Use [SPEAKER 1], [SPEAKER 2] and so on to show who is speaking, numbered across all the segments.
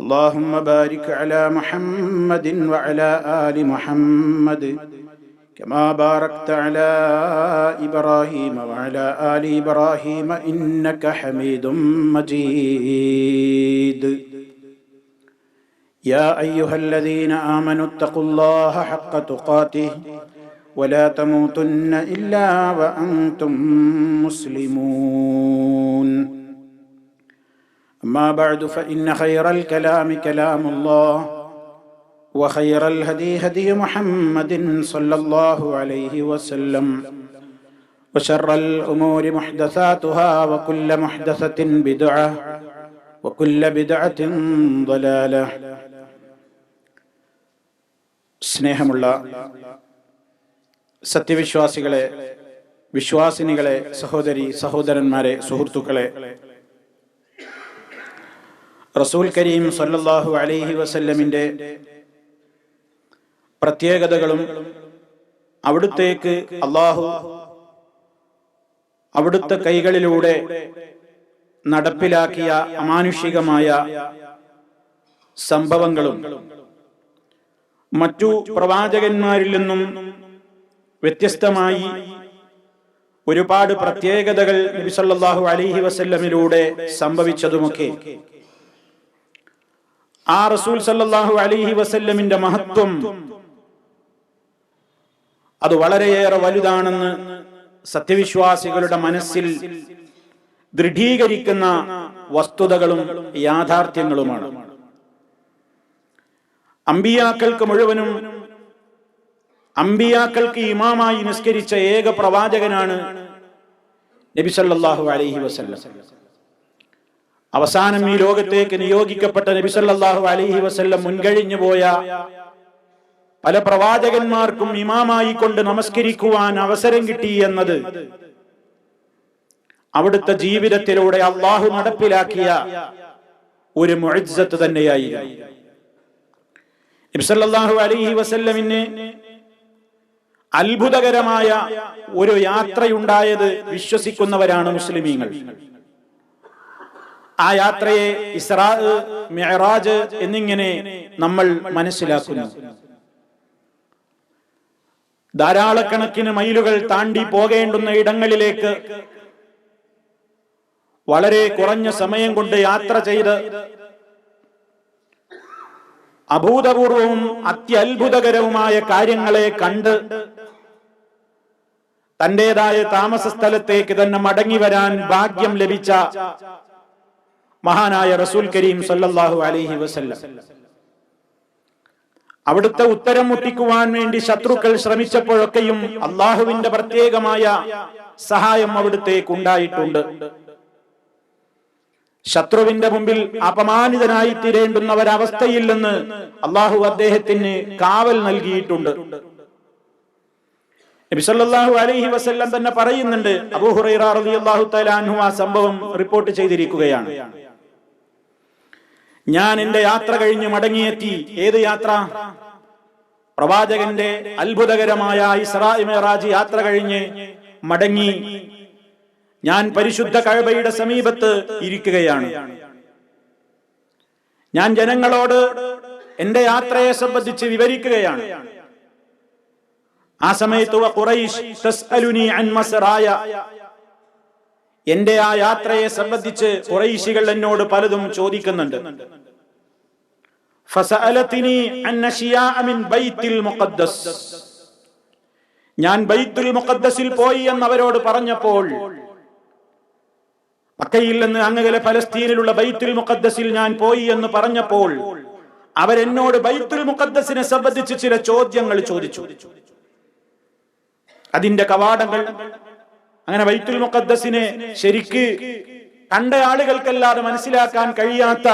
[SPEAKER 1] اللهم بارك على محمد وعلى ال محمد كما باركت على ابراهيم وعلى ال ابراهيم انك حميد مجيد يا ايها الذين امنوا اتقوا الله حق تقاته ولا تموتن الا وانتم مسلمون أما بعد فإن خير الكلام كلام الله وخير الهدي هدي محمد صلى الله عليه وسلم وشر الأمور محدثاتها وكل محدثة بدعة وكل بدعة ضلالة സ്നേഹമുള്ള സത്യവിശ്വാസികളെ വിശ്വാസിനികളെ സഹോദരി സഹോദരന്മാരെ സുഹൃത്തുക്കളെ റസൂൽ കരീം സല്ലാഹു അലൈഹി വസല്ലമിന്റെ പ്രത്യേകതകളും അവിടുത്തേക്ക് അള്ളാഹു അവിടുത്തെ കൈകളിലൂടെ നടപ്പിലാക്കിയ അമാനുഷികമായ സംഭവങ്ങളും മറ്റു പ്രവാചകന്മാരിൽ നിന്നും വ്യത്യസ്തമായി ഒരുപാട് പ്രത്യേകതകൾ നബി അലഹി അലൈഹി വസല്ലമിലൂടെ സംഭവിച്ചതുമൊക്കെ ആ റസൂൽ സല്ലാഹു അലൈഹി വസല്ലമിന്റെ മഹത്വം അത് വളരെയേറെ വലുതാണെന്ന് സത്യവിശ്വാസികളുടെ മനസ്സിൽ ദൃഢീകരിക്കുന്ന വസ്തുതകളും യാഥാർത്ഥ്യങ്ങളുമാണ്. അമ്പിയാക്കൾക്ക് മുഴുവനും അമ്പിയാക്കൾക്ക് ഇമാമായി നിസ്കരിച്ച ഏക പ്രവാചകനാണ് നബി സല്ലല്ലാഹു അലൈഹി വസല്ലം. അവസാനം ഈ ലോകത്തേക്ക് നിയോഗിക്കപ്പെട്ട നബി നബിസല്ലാഹു അലൈഹി വസല്ലം മുൻകഴിഞ്ഞു പോയ പല പ്രവാചകന്മാർക്കും ഇമാമായി കൊണ്ട് നമസ്കരിക്കുവാൻ അവസരം കിട്ടി എന്നത് അവിടുത്തെ ജീവിതത്തിലൂടെ അള്ളാഹു നടപ്പിലാക്കിയ ഒരു മുഴജത്ത് തന്നെയായി സല്ലല്ലാഹു അലൈഹി വസല്ലമിന് അത്ഭുതകരമായ ഒരു യാത്രയുണ്ടായത് വിശ്വസിക്കുന്നവരാണ് മുസ്ലിമീങ്ങൾ. ആ യാത്രയെ ഇസ്രാ മെഹറാജ് എന്നിങ്ങനെ നമ്മൾ മനസ്സിലാക്കുന്നു. ധാരാളക്കണക്കിന് മൈലുകൾ താണ്ടി പോകേണ്ടുന്ന ഇടങ്ങളിലേക്ക് വളരെ കുറഞ്ഞ സമയം കൊണ്ട് യാത്ര ചെയ്ത് അഭൂതപൂർവവും അത്യത്ഭുതകരവുമായ കാര്യങ്ങളെ കണ്ട് തന്റേതായ താമസ സ്ഥലത്തേക്ക് തന്നെ മടങ്ങി വരാൻ ഭാഗ്യം ലഭിച്ച മഹാനായ റസൂൽ കരീം സല്ലല്ലാഹു അലൈഹി വസല്ലം. അവിടുത്തെ ഉത്തരം മുട്ടിക്കുവാൻ വേണ്ടി ശത്രുക്കൾ ശ്രമിച്ചപ്പോഴൊക്കെയും അള്ളാഹുവിന്റെ പ്രത്യേകമായ സഹായം അവിടുത്തേക്ക് ഉണ്ടായിട്ടുണ്ട്. ശത്രുവിന്റെ മുമ്പിൽ അപമാനിതനായി തീരേണ്ടുന്ന ഒരവസ്ഥയിൽ നിന്ന് അള്ളാഹു അദ്ദേഹത്തിന് കാവൽ നൽകിയിട്ടുണ്ട്. നബിസല്ലാഹു അലൈഹി വസല്ലം തന്നെ പറയുന്നുണ്ട് തആല അൻഹു ആ സംഭവം റിപ്പോർട്ട് ചെയ്തിരിക്കുകയാണ്. ഞാൻ എന്റെ യാത്ര കഴിഞ്ഞ് മടങ്ങിയെത്തി. ഏത് യാത്ര? പ്രവാചകന്റെ അത്ഭുതകരമായ ഇസ്രാ മെഹറാജ് യാത്ര കഴിഞ്ഞ് മടങ്ങി. ഞാൻ പരിശുദ്ധ കഴബയുടെ സമീപത്ത് ഇരിക്കുകയാണ്. ഞാൻ ജനങ്ങളോട് എന്റെ യാത്രയെ സംബന്ധിച്ച് വിവരിക്കുകയാണ്. ആ സമയത്ത് അൻ എന്റെ ആ യാത്രയെ സംബന്ധിച്ച് കുറൈശികൾ എന്നോട് പലതും ചോദിക്കുന്നുണ്ട്. ഞാൻ ബൈത്തുൽ മുഖദ്ദസിൽ പോയി എന്ന് അവരോട് പറഞ്ഞപ്പോൾ മക്കയിൽ നിന്ന് അങ്ങകലെ ഫലസ്തീനിലുള്ള ബൈത്തുൽ മുഖദ്ദസിൽ ഞാൻ പോയി എന്ന് പറഞ്ഞപ്പോൾ അവരെന്നോട് ബൈത്തുൽ മുഖദ്ദസിനെ സംബന്ധിച്ച് ചില ചോദ്യങ്ങൾ ചോദിച്ചു. അതിന്റെ കവാടങ്ങൾ അങ്ങനെ ബൈത്തുൽ മുഖദ്സിനെ ശരിക്ക് കണ്ട ആളുകൾക്കല്ലാതെ മനസ്സിലാക്കാൻ കഴിയാത്ത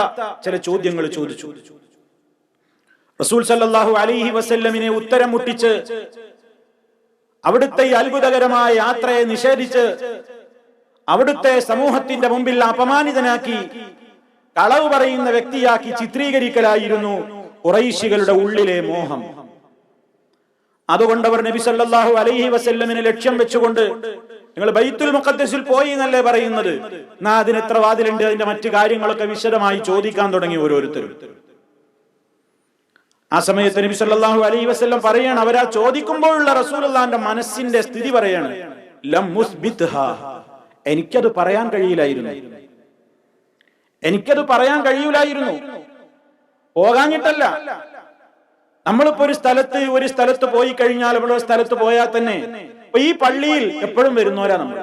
[SPEAKER 1] ചില ചോദ്യങ്ങൾ ചോദിച്ചു. റസൂൽ സല്ലാഹു അലിഹി വസല്ലമിനെ ഉത്തരം മുട്ടിച്ച് അവിടുത്തെ അത്ഭുതകരമായ യാത്രയെ നിഷേധിച്ച് അവിടുത്തെ സമൂഹത്തിന്റെ മുമ്പിൽ അപമാനിതനാക്കി കളവ് പറയുന്ന വ്യക്തിയാക്കി ചിത്രീകരിക്കലായിരുന്നു കുറൈശികളുടെ ഉള്ളിലെ മോഹം. അതുകൊണ്ട് അവർ നബി സല്ലല്ലാഹു അലൈഹി വസല്ലമിനെ ലക്ഷ്യം വെച്ചുകൊണ്ട് നിങ്ങൾ ബൈത്തുൽ മുഖദ്ദസിൽ പോയി എന്നല്ലേ പറയുന്നത്? എന്നാ അതിന് എത്ര വാതിലുണ്ട്? അതിന്റെ മറ്റു കാര്യങ്ങളൊക്കെ വിശദമായി ചോദിക്കാൻ തുടങ്ങി ഓരോരുത്തരും. ആ സമയത്ത് നബി സല്ലല്ലാഹു അലൈഹി വസല്ലം പറയാണ് അവരാ ചോദിക്കുമ്പോഴുള്ള റസൂലുള്ളാന്റെ മനസ്സിന്റെ സ്ഥിതി പറയാണ് ലം എനിക്കത് പറയാൻ കഴിയില്ലായിരുന്നു. എനിക്കത് പറയാൻ കഴിയില്ലായിരുന്നു. പോകാഞ്ഞിട്ടല്ല. നമ്മളിപ്പോ ഒരു സ്ഥലത്ത് ഒരു സ്ഥലത്ത് പോയി കഴിഞ്ഞാൽ ഇവിടെ സ്ഥലത്ത് പോയാൽ തന്നെ ഇപ്പൊ ഈ പള്ളിയിൽ എപ്പോഴും വരുന്നവരാ നമ്മൾ.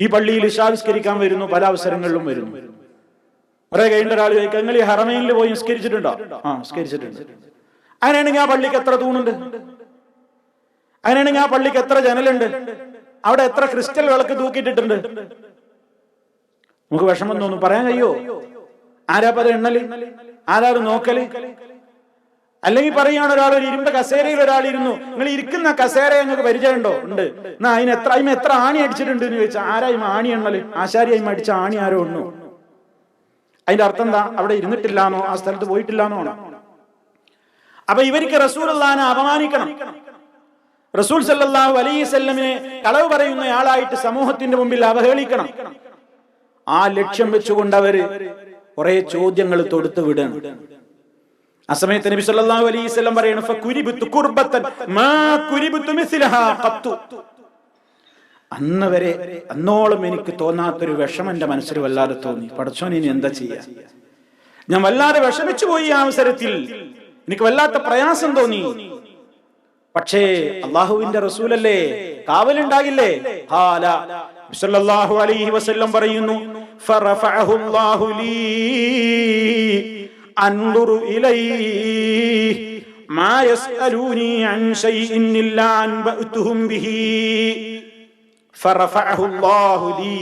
[SPEAKER 1] ഈ പള്ളിയിൽ ഇഷാവിസ്കരിക്കാൻ വരുന്നു പല അവസരങ്ങളിലും വരുന്നു. കുറെ കഴിഞ്ഞ ഒരാൾ ചോദിക്കാം നിങ്ങൾ ഈ ഹറമയിൽ പോയി നിസ്കരിച്ചിട്ടുണ്ടോ? ആ നിസ്കരിച്ചിട്ടുണ്ട്. അങ്ങനെയാണെങ്കിൽ ആ പള്ളിക്ക് എത്ര തൂണുണ്ട്? അങ്ങനെയാണെങ്കിൽ ആ പള്ളിക്ക് എത്ര ജനലുണ്ട്? അവിടെ എത്ര ക്രിസ്റ്റൽ വിളക്ക് തൂക്കിയിട്ടിട്ടുണ്ട്? നമുക്ക് വിഷമം തോന്നുന്നു പറയാൻ കഴിയോ? ആരാപ്പത് എണ്ണൽ? ആരാ നോക്കൽ? അല്ലെങ്കിൽ പറയുകയാണ് ഒരാൾ ഒരു ഇരുമ്പ കസേരയിൽ ഒരാൾ ഇരുന്നു നിങ്ങൾ ഇരിക്കുന്ന കസേര ഞങ്ങൾക്ക് പരിചയമുണ്ടോ? ഉണ്ട്. എന്നാ അതിന് എത്ര അതിന് എത്ര ആണി അടിച്ചിട്ടുണ്ട് എന്ന് ചോദിച്ചാൽ ആരായും ആണി എണ്ണൽ ആശാരി അയിമ അടിച്ച ആണി ആരോ ഉണ്ണു? അതിന്റെ അർത്ഥം എന്താ? അവിടെ ഇരുന്നിട്ടില്ലാന്നോ? ആ സ്ഥലത്ത് പോയിട്ടില്ലാന്നോ അപ്പൊ ഇവർക്ക് റസൂൽ അള്ളഹാനെ അപമാനിക്കണം. റസൂൽ സല്ലല്ലാഹു അലൈഹി വസല്ലമിനെ കളവ് പറയുന്ന ആളായിട്ട് സമൂഹത്തിന്റെ മുമ്പിൽ അവഹേളിക്കണം. ആ ലക്ഷ്യം വെച്ചുകൊണ്ട് അവർ കുറെ ചോദ്യങ്ങൾ തൊടുത്തു വിടുകയാണ് ആ സമയത്ത് നബി സല്ലല്ലാഹു അലൈഹി വസല്ലം പറയുന്നു ഫകുരിബത്തു ഖുർബത്തൻ മാ കുരിബത്തു മിസ്ലഹാ ഖത്തു. അന്ന് വരെ അന്നോളം എനിക്ക് തോന്നാത്തൊരു വിഷമം എന്റെ മനസ്സിൽ വല്ലാതെ തോന്നി. പടച്ചോൻ ഇനി എന്താ ചെയ്യാ? ഞാൻ വല്ലാതെ വിഷമിച്ചു പോയി ആ അവസരത്തിൽ. എനിക്ക് വല്ലാത്ത പ്രയാസം തോന്നി. പക്ഷേ അള്ളാഹുവിന്റെ റസൂലല്ലേ? കാവലുണ്ടാകില്ലേ? ഹാല. അലൈഹി വസല്ലം പറയുന്നു ഫറഫഅഹു അല്ലാഹു ലീ അൻദുറു ഇലൈഹി മാ യസ്അലൂനി അൻ ശൈഇൻ ഇല്ലാ അൻബഅതുഹും ബിഹി. ഫറഫഅഹു ലീ.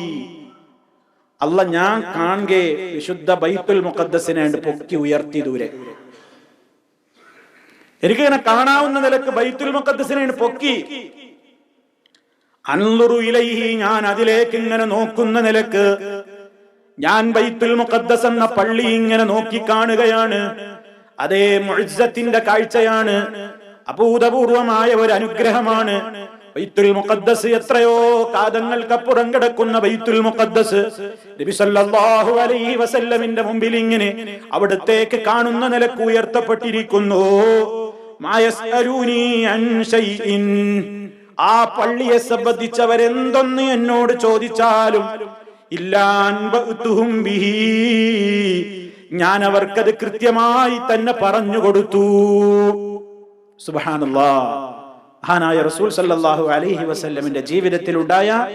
[SPEAKER 1] അല്ല ഞാൻ കാണുകെ വിശുദ്ധ ബൈത്തുൽ മുഖദ്ദസിനെ പൊക്കി ഉയർത്തി ദൂരെ. എനിക്കിങ്ങനെ കാണാവുന്ന നിലയ്ക്ക് ബൈത്തുൽ മുഖദ്ദസിനെ പൊക്കി. അൻലുറു ഇലൈഹി ഞാൻ അതിലേക്ക് ഇങ്ങനെ നോക്കുന്ന നിലയ്ക്ക് ഞാൻ ബൈത്തുൽ മുഖദ്ദസ് എന്ന പള്ളി ഇങ്ങനെ നോക്കി കാണുകയാണ് അതേ മുഴുസത്തിന്റെ കാഴ്ചയാണ്. അഭൂതപൂർവമായ ഒരു അനുഗ്രഹമാണ്. ബൈത്തുൽ മുഖദ്ദസ് എത്രയോ കാതങ്ങൾക്കപ്പുറം കിടക്കുന്ന ബൈത്തുൽ മുഖദ്ദസ് നബി സല്ലല്ലാഹു അലൈഹി വസല്ലമിന്റെ മുമ്പിൽ ഇങ്ങനെ അവിടത്തേക്ക് കാണുന്ന നിലയ്ക്ക് ഉയർത്തപ്പെട്ടിരിക്കുന്നു. അൻ ആ പള്ളിയെ സംബന്ധിച്ചവരെന്തൊന്ന് എന്നോട് ചോദിച്ചാലും ബിഹി. ഞാൻ അവർക്കത് കൃത്യമായി തന്നെ പറഞ്ഞു കൊടുത്തു. സുബ്ഹാനല്ലാ. മഹാനായ റസൂൽ സല്ലാഹു അലഹി വസ്ല്ലമിന്റെ ജീവിതത്തിൽ ഉണ്ടായ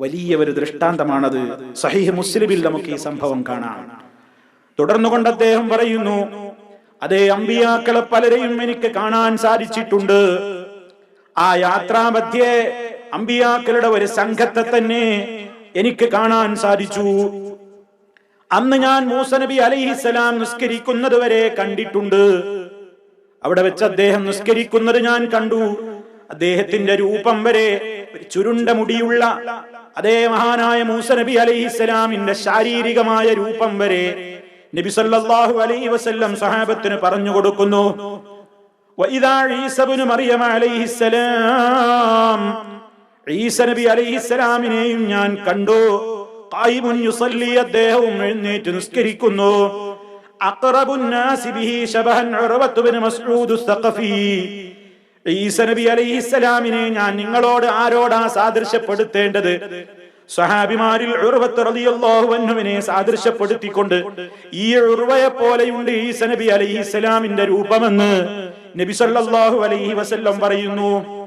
[SPEAKER 1] വലിയ ഒരു ദൃഷ്ടാന്തമാണത്. സഹീഹ് മുസ്ലിമിൽ നമുക്ക് ഈ സംഭവം കാണാം. തുടർന്നുകൊണ്ട് അദ്ദേഹം പറയുന്നു അതേ അമ്പിയാക്കളെ പലരെയും എനിക്ക് കാണാൻ സാധിച്ചിട്ടുണ്ട്. ആ യാത്രാമധ്യേ അമ്പിയാക്കളുടെ ഒരു സംഘത്തെ തന്നെ എനിക്ക് കാണാൻ സാധിച്ചു. അന്ന് ഞാൻ മൂസ നബി അലൈഹിസലാം നിസ്കരിക്കുന്നത് വരെ കണ്ടിട്ടുണ്ട്. അവിടെ വെച്ച് അദ്ദേഹം നിസ്കരിക്കുന്നത് ഞാൻ കണ്ടു. അദ്ദേഹത്തിന്റെ രൂപം വരെ ചുരുണ്ട മുടിയുള്ള അതേ മഹാനായ മൂസ നബി അലൈഹിസ്സലാമിന്റെ ശാരീരികമായ രൂപം വരെ നബി സല്ലല്ലാഹു അലൈഹി വസല്ലം സഹാബത്തിന് പറഞ്ഞു കൊടുക്കുന്നു. വഇദാ ഈസബ്നു മറിയം അലൈഹിസ്സലാം ഈസ നബി അലൈഹിസ്സലാമിനെയും ഞാൻ കണ്ടു. ഖായിമുൻ യുസല്ലി അദ്ദേഹവും എഴുന്നേറ്റ് നിസ്കരിക്കുന്നു. അഖറബുൻ നാസി ബിഹി ശബഹൻ ഉർവത്ത് ബിൻ മസ്ഊദ് സഖഫി. ഈസ നബി അലൈഹിസ്സലാമിനെ ഞാൻ നിങ്ങളോട് ആരോടാ സാദൃശ്യപ്പെടുത്തേണ്ടത്? സഹാബിമാരിൽ ഉർവത്ത് റളിയല്ലാഹു അൻഹുവിനെ സാദൃശ്യപ്പെടുത്തിക്കൊണ്ട് ഈ ഉർവയെ പോലെയുണ്ട് ഈസ നബി അലൈഹിസ്സലാമിന്റെ രൂപമെന്ന് നബി സല്ലല്ലാഹു അലൈഹി വസല്ലം പറയുന്നു.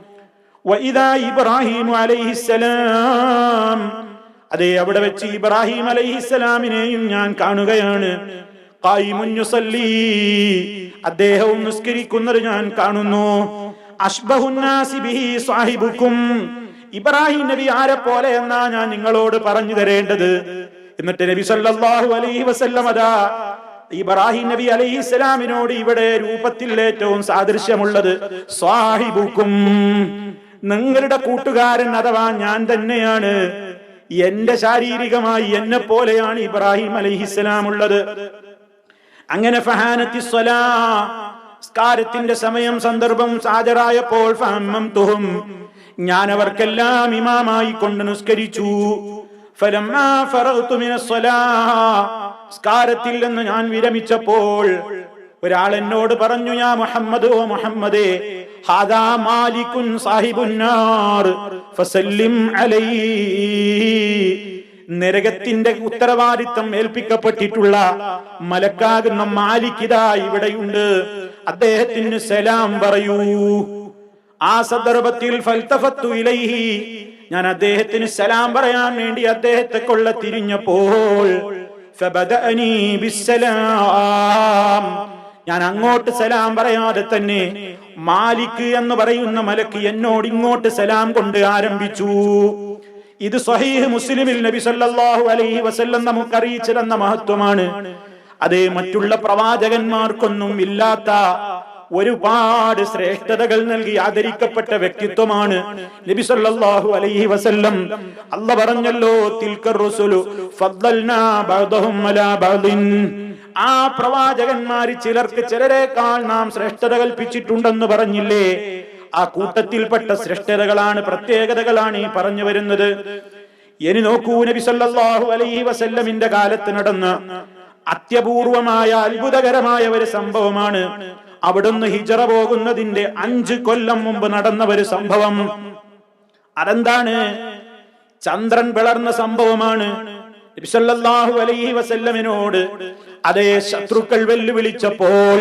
[SPEAKER 1] ഇബ്രാഹിം അലൈഹിസ്സലാം അതെ അവിടെ വെച്ച് ഇബ്രാഹിം അലൈഹിസ്സലാമിനെയും ഞാൻ കാണുകയാണ്. അദ്ദേഹവും നിസ്കരിക്കുന്നത് ഞാൻ കാണുന്നു. സാഹിബുക്കും. ഇബ്രാഹിം നബി ആരെ പോലെ എന്നാ ഞാൻ നിങ്ങളോട് പറഞ്ഞു തരേണ്ടത്? എന്നിട്ട് നബി സല്ലല്ലാഹു അലൈഹി വസല്ലം അതാ ഇബ്രാഹിം നബി അലൈഹി സ്വലാമിനോട് ഇവിടെ രൂപത്തിൽ ഏറ്റവും സാദൃശ്യമുള്ളത് സ്വാഹിബുക്കും നിങ്ങളുടെ കൂട്ടുകാരൻ അഥവാ ഞാൻ തന്നെയാണ്. എന്റെ ശാരീരികമായി എന്നെ പോലെയാണ് ഇബ്രാഹിം അലൈഹിസ്സലാം ഉള്ളത്. അങ്ങനെ ഫഹാനത്തി സ്കാരത്തിന്റെ സമയം സന്ദർഭം ഹാജരായപ്പോൾ ഞാൻ അവർക്കെല്ലാം ഇമാമായി കൊണ്ട് നിസ്കരിച്ചു. സ്കാരത്തിൽ നിന്ന് ഞാൻ വിരമിച്ചപ്പോൾ ഒരാൾ എന്നോട് പറഞ്ഞു യാ മുഹമ്മദ് ഓ മുഹമ്മദേ ഹാദാ മാലിക്കുൻ സാഹിബുന്നാർ ഫസല്ലിം അലൈഹി നരകത്തിന്റെ ഉത്തരവാദിത്തം ഏൽപ്പിക്കപ്പെട്ടിട്ടുള്ള മലക്കാകുന്ന മാലിക്കിതാ ഇവിടെയുണ്ട്. അദ്ദേഹത്തിന് സലാം പറയൂ. ആ സന്ദർഭത്തിൽ ഫൽത്തഫത്തു ഇലൈഹി ഞാൻ അദ്ദേഹത്തിന് സലാം പറയാൻ വേണ്ടി അദ്ദേഹത്തെ കൊള്ള തിരിഞ്ഞപ്പോൾ ഫബദഅനി ബിസ്സലാം. ഞാൻ അങ്ങോട്ട് സലാം പറയാതെ തന്നെ മാലിക് എന്ന് പറയുന്ന മലക്ക് എന്നോട് ഇങ്ങോട്ട് സലാം കൊണ്ട് ആരംഭിച്ചു. ഇത് സ്വഹീഹ് മുസ്ലിമിൽ നബി സല്ലല്ലാഹു അലൈഹി വസല്ലം നമുക്ക് അറിയിച്ചു തന്ന മഹത്വമാണ്. അത് മറ്റുള്ള പ്രവാചകന്മാർക്കൊന്നും ഇല്ലാത്ത ഒരുപാട് ശ്രേഷ്ഠതകൾ നൽകി ആദരിക്കപ്പെട്ട വ്യക്തിത്വമാണ് നബി സല്ലല്ലാഹു അലൈഹി വസല്ലം. അല്ല പറഞ്ഞല്ലോ തിൽക്കർ റസൂലു ഫദ്ദൽനാ ബഅദഹും അലാ ബഅദിൻ. ആ പ്രവാചകന്മാര് ചിലർക്ക് ചിലരെക്കാൾ നാം ശ്രേഷ്ഠത കൽപ്പിച്ചിട്ടുണ്ടെന്ന് പറഞ്ഞില്ലേ? ആ കൂട്ടത്തിൽപ്പെട്ട ശ്രേഷ്ഠതകളാണ് പ്രത്യേകതകളാണ് ഈ പറഞ്ഞു വരുന്നത്. ഇനി നോക്കൂ നബി സല്ലല്ലാഹു അലൈഹി വസല്ലമിന്റെ കാലത്ത് നടന്ന അത്യപൂർവമായ അത്ഭുതകരമായ ഒരു സംഭവമാണ്. അവിടുന്ന് ഹിജറ പോകുന്നതിന്റെ അഞ്ച് കൊല്ലം മുമ്പ് നടന്ന ഒരു സംഭവം. അതെന്താണ്? ചന്ദ്രൻ പിളർന്ന സംഭവമാണ്. നബി സല്ലല്ലാഹു അലൈഹി വസല്ലമിനോട് അതേ ശത്രുക്കൾ വെല്ലുവിളിച്ചപ്പോൾ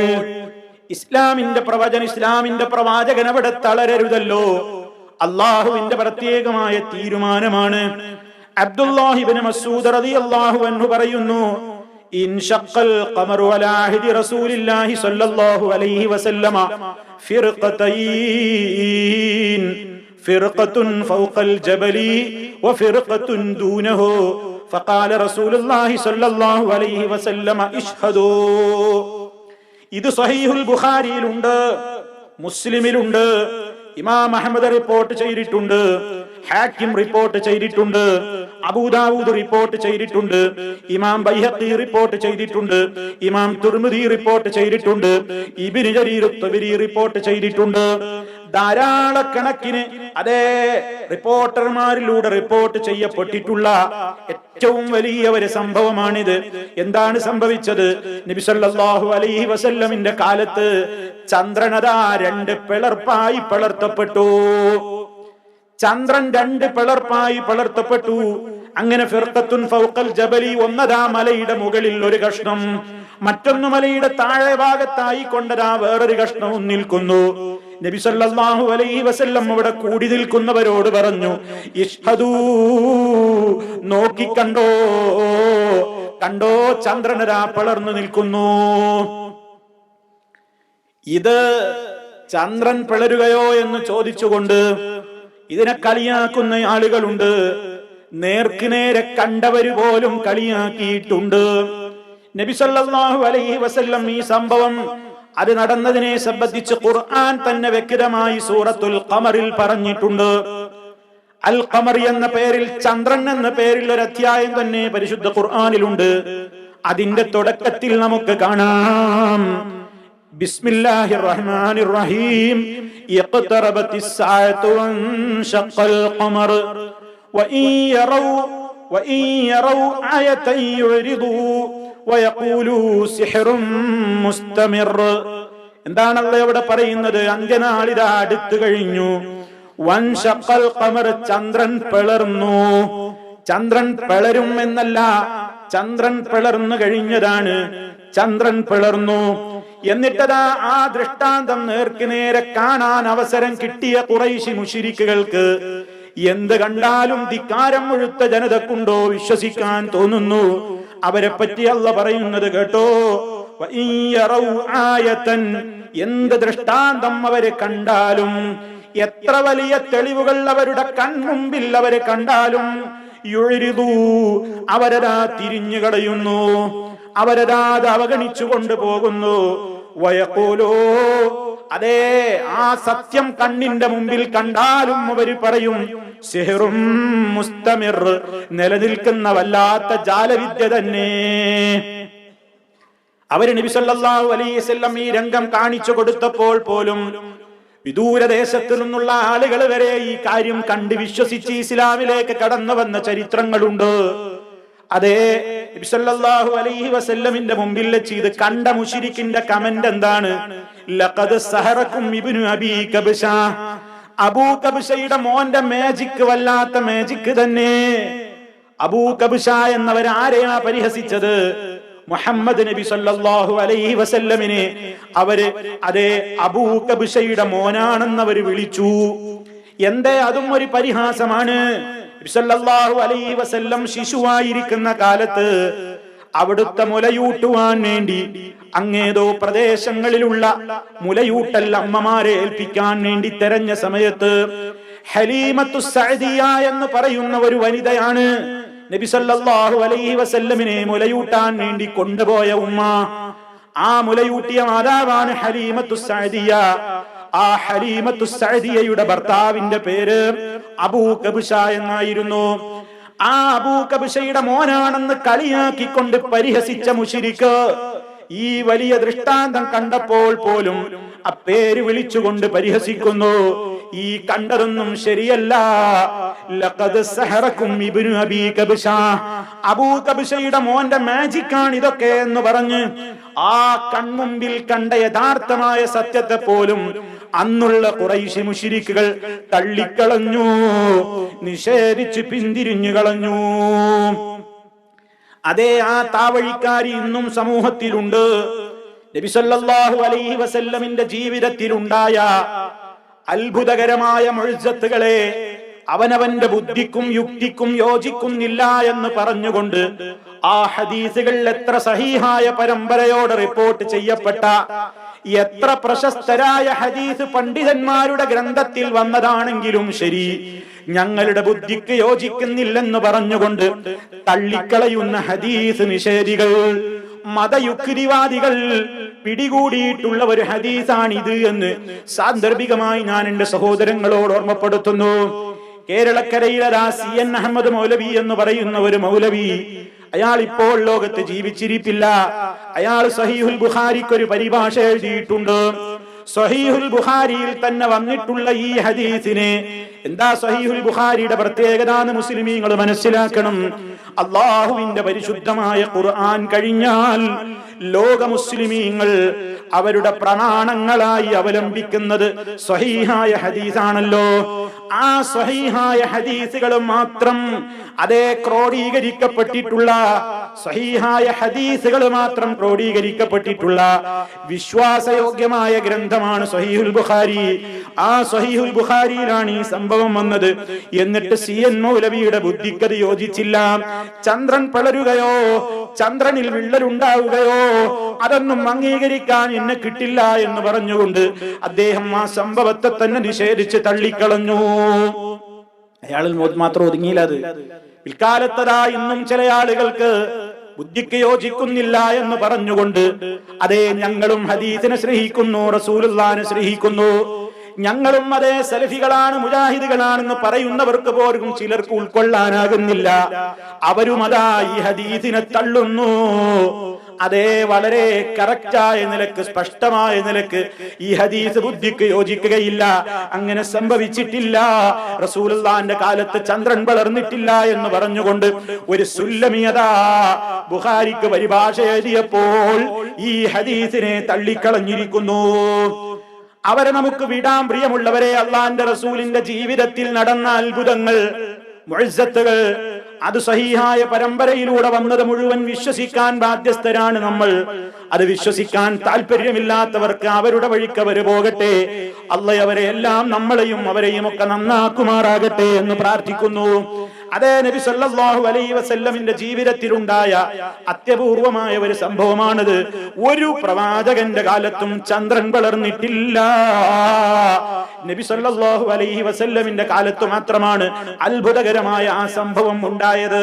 [SPEAKER 1] ഇസ്ലാമിന്റെ പ്രവചന ഇസ്ലാമിന്റെ പ്രവാചകൻ അവിടെ തളരരുതല്ലോ. അള്ളാഹുവിന്റെ പ്രത്യേകമായ തീരുമാനമാണ്. അബ്ദുല്ലാഹിബിന് മസൂദ് റളിയല്ലാഹു അൻഹു പറയുന്നു ഇൻഷഖൽ ഖമറു സ്വല്ലല്ലാഹു അലൈഹി വസല്ലമ ഫിർഖതൈൻ ഫൗഖൽ ജബലി ദൂനഹു ഫഖാല റസൂലുള്ളാഹി സ്വല്ലല്ലാഹു അലൈഹി വസല്ലമ ഇഷ്ഹദൂ. ഇത് സഹീഹുൽ ബുഖാരിയിലുണ്ട് മുസ്ലിമിലുണ്ട് ഇമാം അഹമ്മദ് റിപ്പോർട്ട് ചെയ്തിട്ടുണ്ട് ഹാക്കിം റിപ്പോർട്ട് ചെയ്തിട്ടുണ്ട് അബൂദാവൂദ് റിപ്പോർട്ട് ചെയ്തിട്ടുണ്ട് ഇമാം ബൈഹത്തി റിപ്പോർട്ട് ചെയ്തിട്ടുണ്ട് ഇമാം തുർമുദി റിപ്പോർട്ട് ചെയ്തിട്ടുണ്ട് ഇബിന് ജരീർ റിപ്പോർട്ട് ചെയ്തിട്ടുണ്ട് ധാരാളക്കണക്കിന് അതേ റിപ്പോർട്ടർമാരിലൂടെ റിപ്പോർട്ട് ചെയ്യപ്പെട്ടിട്ടുള്ള ഏറ്റവും വലിയ ഒരു സംഭവമാണിത്. എന്താണ് സംഭവിച്ചത്? നബി സല്ലല്ലാഹു അലൈഹി വസല്ലമിന്റെ കാലത്ത് ചന്ദ്രനതാ രണ്ട് പിളർപ്പായി പിളർത്തപ്പെട്ടു. ചന്ദ്രൻ രണ്ട് പിളർപ്പായി പിളർത്തപ്പെട്ടു. അങ്ങനെ ഫിർത്തത്തുൻ ഫൗക്കൽ ജബലി ഒന്നതാ മലയുടെ മുകളിൽ ഒരു കഷ്ണം. മറ്റൊന്ന് മലയുടെ താഴെ ഭാഗത്തായി കൊണ്ടതാ വേറൊരു കഷ്ണവും നിൽക്കുന്നു. നബി സല്ലല്ലാഹു അലൈഹി വസല്ലം അവിടെ കൂടി നിൽക്കുന്നവരോട് പറഞ്ഞു ഇഷ്ഹദൂ നോക്കിക്കണ്ടോ? കണ്ടോ ചന്ദ്രനരാ പിളർന്നു നിൽക്കുന്നു. ഇത് ചന്ദ്രൻ പിളരുകയോ എന്ന് ചോദിച്ചുകൊണ്ട് ഇതിനെ കളിയാക്കുന്ന ആളുകളുണ്ട്. നേർക്കുനേരെ കണ്ടവര് പോലും കളിയാക്കിയിട്ടുണ്ട്. നബി സല്ലല്ലാഹു അലൈഹി വസല്ലം ഈ സംഭവം അത് നടന്നതിനെ സംബന്ധിച്ച് ഖുർആൻ തന്നെ വ്യക്തമായി സൂറത്തുൽ ഖമറിൽ പറഞ്ഞിട്ടുണ്ട്. അൽ ഖമർ എന്ന പേരിൽ ചന്ദ്രൻ എന്ന പേരിൽ ഒരു അധ്യായം തന്നെ പരിശുദ്ധ ഖുർആനിലുണ്ട്. അതിന്റെ തുടക്കത്തിൽ നമുക്ക് കാണാം. ബിസ്മില്ലാഹിർ റഹ്മാനിർ റഹീം ഇഖ്തറബത്തിസ് സാഅതു വൻഷഖൽ ഖമർ വഇൻ وإن يروا آية يعرضوا ويقولوا سحر مستمر എന്താണല്ലോ ഇവിടെ പറയുന്നത് അന്ത്യനാളിത അടുത്തു കഴിഞ്ഞു വൻ ഷക്കൽ കമർ ചന്ദ്രൻ പിളർന്നു ചന്ദ്രൻ പിളരും എന്നല്ല ചന്ദ്രൻ പിളർന്നു കഴിഞ്ഞതാണ് ചന്ദ്രൻ പിളർന്നു എന്നിട്ടതാ ആ ദൃഷ്ടാന്തം നേർക്ക് നേരെ കാണാൻ അവസരം കിട്ടിയ കുറൈശി മുഷിരിക്കുകൾക്ക് എന്ത് കണ്ടാലും ധിക്കാരം മുഴുത്ത ജനതക്കുണ്ടോ വിശ്വസിക്കാൻ തോന്നുന്നു. അവരെ പറ്റി അല്ല പറയുന്നത് കേട്ടോ. എന്ത് ദൃഷ്ടാന്തം അവരെ കണ്ടാലും എത്ര വലിയ തെളിവുകൾ അവരുടെ കൺമുമ്പിൽ അവരെ കണ്ടാലും അവരതാ തിരിഞ്ഞു കളയുന്നു. അവരതാ അത് അവഗണിച്ചു കൊണ്ടുപോകുന്നു വയക്കോലോ അതെ ആ സത്യം കണ്ണിന്റെ മുമ്പിൽ കണ്ടാലും അവർ പറയും സെഹറും മുസ്തമിർ നിലനിൽക്കുന്ന വല്ലാത്ത ജാലവിദ്യ തന്നെ. അവർ നബിസല്ലാഹു വസല്ലം ഈ രംഗം കാണിച്ചു കൊടുത്തപ്പോൾ പോലും വിദൂരദേശത്തു നിന്നുള്ള ആളുകൾ വരെ ഈ കാര്യം കണ്ട് വിശ്വസിച്ച് ഇസ്ലാമിലേക്ക് കടന്നു വന്ന ചരിത്രങ്ങളുണ്ട്. അതെ നബി സല്ലല്ലാഹു അലൈഹി വസല്ലമിന്റെ മുമ്പിൽ വെച്ച് ഇത് കണ്ട മുഷിരിക്കിന്റെ കമന്റ് എന്താണ്? ലഖദ് സഹറക്കും ഇബ്നു അബീ കബ്ശ. അബൂ കബ്ശയുടെ മോന്റെ മാജിക് വല്ലാത്ത മാജിക് തന്നെ. അബൂ കബ്ശ എന്നവർ ആരെയാ പരിഹസിച്ചത്? മുഹമ്മദ് നബി സല്ലല്ലാഹു അലൈഹി വസല്ലമിനെ. അവർ അതേ അബൂ കബ്ശയുടെ മോനാണെന്ന് അവർ വിളിച്ചു. എന്തേ അതും ഒരു പരിഹാസമാണ്. സല്ലല്ലാഹു അലൈഹി വസല്ലം ശിശുവായിരിക്കുന്ന കാലത്ത് അവിടുത്തെ മുലയൂട്ടുവാൻ വേണ്ടി അങ്ങേതോ പ്രദേശങ്ങളിലുള്ള മുലയൂട്ടൽ അമ്മമാരെ ഏൽപ്പിക്കാൻ വേണ്ടി തെരഞ്ഞ സമയത്ത് ഹലീമത്തു സഅദിയ എന്ന് പറയുന്ന ഒരു വനിതയാണ് നബി സല്ലല്ലാഹു അലൈഹി വസല്ലമിനെ മുലയൂട്ടാൻ വേണ്ടി കൊണ്ടുപോയ ഉമ്മ. ആ മുലയൂട്ടിയ മാതാവാണ് ഹലീമത്തു സഅദിയ. ആ ഹലീമത്തു സഅദിയയുടെ ഭർത്താവിന്റെ പേര് അബൂ കബുഷ എന്നായിരുന്നു. ആ അബൂ കബ്ഷയുടെ മോനാണെന്ന് കളിയാക്കിക്കൊണ്ട് പരിഹസിച്ച മുഷിരിക്ക് ഈ വലിയ ദൃഷ്ടാന്തം കണ്ടപ്പോൾ പോലും ആ പേര് വിളിച്ചുകൊണ്ട് പരിഹസിക്കുന്നു. ഈ കണ്ടതൊന്നും ശരിയല്ല. ഇബ്നു അബീ കബ്ഷ. അബൂ കബ്ഷയുടെ മോന്റെ മാജിക് ആണ് ഇതൊക്കെ എന്ന് പറഞ്ഞ് ആ കൺമുമ്പിൽ കണ്ട യഥാർത്ഥമായ സത്യത്തെ പോലും അന്നുള്ള കുറൈശി മുഷിരിക്കുകൾ തള്ളിക്കളഞ്ഞു. നിഷേധിച്ച് പിന്തിരിഞ്ഞു കളഞ്ഞു. അതേ ആ താവഴിക്കാരി ഇന്നും സമൂഹത്തിലുണ്ട്. നബിസല്ലാഹു അലൈഹി വസല്ലമിന്റെ ജീവിതത്തിലുണ്ടായ അത്ഭുതകരമായ മുഴുസത്തുകളെ അവനവന്റെ ബുദ്ധിക്കും യുക്തിക്കും യോജിക്കുന്നില്ല എന്ന് പറഞ്ഞുകൊണ്ട് ആ ഹദീസുകൾ എത്ര സഹീഹായ പരമ്പരയോട് റിപ്പോർട്ട് ചെയ്യപ്പെട്ട എത്ര പ്രശസ്തരായ ഹദീസ് പണ്ഡിതന്മാരുടെ ഗ്രന്ഥത്തിൽ വന്നതാണെങ്കിലും ശരി ഞങ്ങളുടെ ബുദ്ധിക്ക് യോജിക്കുന്നില്ലെന്ന് പറഞ്ഞുകൊണ്ട് തള്ളിക്കളയുന്ന ഹദീസ് നിഷേധികൾ. മതയുക്തിവാദികൾ പിടികൂടിയിട്ടുള്ള ഒരു ഹദീസാണ് ഇത് എന്ന് സാന്ദർഭികമായി ഞാൻ എന്റെ സഹോദരങ്ങളോട് ഓർമ്മപ്പെടുത്തുന്നു. കേരളക്കരയിലെ സി എൻ അഹമ്മദ് മൗലവി എന്ന് പറയുന്ന ഒരു മൗലവി അയാൾ ഇപ്പോൾ ലോകത്ത് ജീവിച്ചിരിപ്പില്ല. അയാൾ സഹീഹുൽ ബുഖാരിക്ക് ഒരു പരിഭാഷ എഴുതിയിട്ടുണ്ട്. സഹീഹുൽ ബുഖാരിയിൽ തന്നെ വന്നിട്ടുള്ള ഈ ഹദീസിനെ എന്താ സഹീഹുൽ ബുഖാരിയുടെ പ്രത്യേകത എന്ന് മുസ്ലിമീങ്ങൾ മനസ്സിലാക്കണം. അള്ളാഹുവിന്റെ പരിശുദ്ധമായ ഖുർആൻ കഴിഞ്ഞാൽ ലോക മുസ്ലിമീങ്ങൾ അവരുടെ പ്രണാണങ്ങളായി അവലംബിക്കുന്നത് സ്വഹീഹായ ഹദീസാണല്ലോ. ആ സ്വഹീഹായ ഹദീസുകൾ മാത്രം അതേ ക്രോഡീകരിക്കപ്പെട്ടിട്ടുള്ള സ്വഹീഹായ ഹദീസുകൾ മാത്രം ക്രോഡീകരിക്കപ്പെട്ടിട്ടുള്ള വിശ്വാസയോഗ്യമായ ഗ്രന്ഥമാണ് സ്വഹീഹുൽ ബുഖാരി. ആ സ്വഹീഹുൽ ബുഖാരിയിലാണ് ഈ സംഭവം വന്നത്. എന്നിട്ട് സി എൻ മൗലവിയുടെ ബുദ്ധിക്കത് യോജിച്ചില്ല. ചന്ദ്രൻ പിളരുകയോ ചന്ദ്രനിൽ വിള്ളലുണ്ടാവുകയോ അതൊന്നും അംഗീകരിക്കാൻ എന്നെ കിട്ടില്ല എന്ന് പറഞ്ഞുകൊണ്ട് അദ്ദേഹം ആ സംഭവത്തെ തന്നെ നിഷേധിച്ച് തള്ളിക്കളഞ്ഞു. അയാളിൽ മാത്രം ഒതുങ്ങിയില്ല അത്. പിൽക്കാലത്തതാ ഇന്നും ചില ആളുകൾക്ക് ബുദ്ധിക്ക് യോജിക്കുന്നില്ല എന്ന് പറഞ്ഞുകൊണ്ട് അതേ ഞങ്ങളും ഹദീസിനെ സ്നേഹിക്കുന്നു റസൂലുള്ളാഹിനെ സ്നേഹിക്കുന്നു. ഞങ്ങളും അതേ സലഫികളാണ് മുജാഹിദുകളാണെന്ന് പറയുന്നവർക്ക് പോലും ചിലർക്ക് ഉൾക്കൊള്ളാനാകുന്നില്ല. അവരും ഈ ഹദീസിനെ തള്ളുന്നു. അതേ വളരെ കറക്റ്റായ നിലയ്ക്ക് സ്പഷ്ടമായ നിലയ്ക്ക് ഈ ഹദീസ് ബുദ്ധിക്ക് യോജിക്കുകയില്ല. അങ്ങനെ സംഭവിച്ചിട്ടില്ല. റസൂലുള്ളാന്റെ കാലത്ത് ചന്ദ്രൻ വളർന്നിട്ടില്ല എന്ന് പറഞ്ഞുകൊണ്ട് ഒരു സുല്ലമിയത ബുഹാരിക്ക് പരിഭാഷ എഴുതിയപ്പോൾ ഈ ഹദീസിനെ തള്ളിക്കളഞ്ഞിരിക്കുന്നു. അവരെ നമുക്ക് വിടാൻ പ്രിയമുള്ളവരെ അള്ളാന്റെ റസൂലിന്റെ ജീവിതത്തിൽ നടന്ന അത്ഭുതങ്ങൾ മുഅസ്സത്തുകൾ അത് സഹിഹായ പരമ്പരയിലൂടെ വന്നത് മുഴുവൻ വിശ്വസിക്കാൻ ബാധ്യസ്ഥരാണ് നമ്മൾ. അത് വിശ്വസിക്കാൻ താല്പര്യമില്ലാത്തവർക്ക് അവരുടെ വഴിക്ക് അവർ പോകട്ടെ. അല്ല അവരെ എല്ലാം നമ്മളെയും അവരെയും ഒക്കെ നന്നാക്കുമാറാകട്ടെ എന്ന് പ്രാർത്ഥിക്കുന്നു. അതേ നബി സല്ലല്ലാഹു അലൈഹി വസല്ലമിന്റെ ജീവിതത്തിലുണ്ടായ അത്യപൂർവമായ ഒരു സംഭവമാണിത്. ഒരു പ്രവാചകന്റെ കാലത്തും ചന്ദ്രൻ വളർന്നിട്ടില്ല. നബി സല്ലല്ലാഹു അലൈഹി വസല്ലമിന്റെ കാലത്ത് മാത്രമാണ് അത്ഭുതകരമായ ആ സംഭവം ഉണ്ടായത്.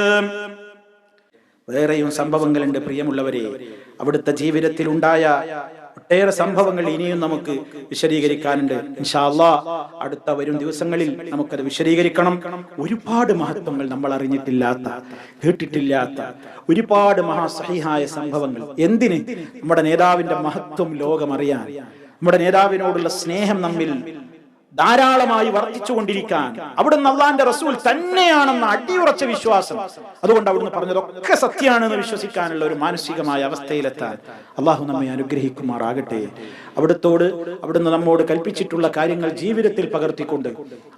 [SPEAKER 1] വേറെയും സംഭവങ്ങളുണ്ട് പ്രിയമുള്ളവരെ. അവിടുത്തെ ജീവിതത്തിൽ ഉണ്ടായ ഒട്ടേറെ സംഭവങ്ങൾ ഇനിയും നമുക്ക് വിശദീകരിക്കാനുണ്ട്. ഇൻഷാ അല്ലാ അടുത്ത വരും ദിവസങ്ങളിൽ നമുക്കത് വിശദീകരിക്കണം. ഒരുപാട് മഹത്വങ്ങൾ നമ്മൾ അറിഞ്ഞിട്ടില്ലാത്ത കേട്ടിട്ടില്ലാത്ത ഒരുപാട് മഹാസഹിഹായ സംഭവങ്ങൾ. എന്തിന്? നമ്മുടെ നേതാവിന്റെ മഹത്വം ലോകം അറിയാൻ നമ്മുടെ നേതാവിനോടുള്ള സ്നേഹം നമ്മിൽ ധാരാളമായി വർദ്ധിച്ചുകൊണ്ടിരിക്കാൻ അവിടുന്ന് അള്ളാന്റെ റസൂൽ തന്നെയാണെന്ന അടിയുറച്ച വിശ്വാസം. അതുകൊണ്ട് അവിടുന്ന് പറഞ്ഞതൊക്കെ സത്യമാണെന്ന് വിശ്വസിക്കാനുള്ള ഒരു മാനസികമായ അവസ്ഥയിലെത്താൻ അള്ളാഹു നമ്മെ അനുഗ്രഹിക്കുമാറാകട്ടെ. അവിടുത്തോട് അവിടുന്ന് നമ്മോട് കൽപ്പിച്ചിട്ടുള്ള കാര്യങ്ങൾ ജീവിതത്തിൽ പകർത്തിക്കൊണ്ട്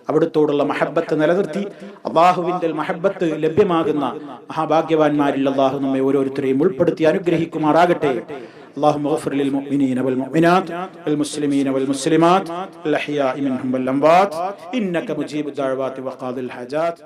[SPEAKER 1] അവിടുത്തോടുള്ള മഹബത്ത് നിലനിർത്തി അള്ളാഹുവിന്റെ മഹബത്ത് ലഭ്യമാകുന്ന മഹാഭാഗ്യവാന്മാരിൽ അള്ളാഹു നമ്മെ ഓരോരുത്തരെയും ഉൾപ്പെടുത്തി അനുഗ്രഹിക്കുമാറാകട്ടെ. اللهم اغفر للمؤمنين والمؤمنات والمسلمين والمسلمات الأحياء منهم والأموات إنك مجيب الدعوات وقاضي الحاجات.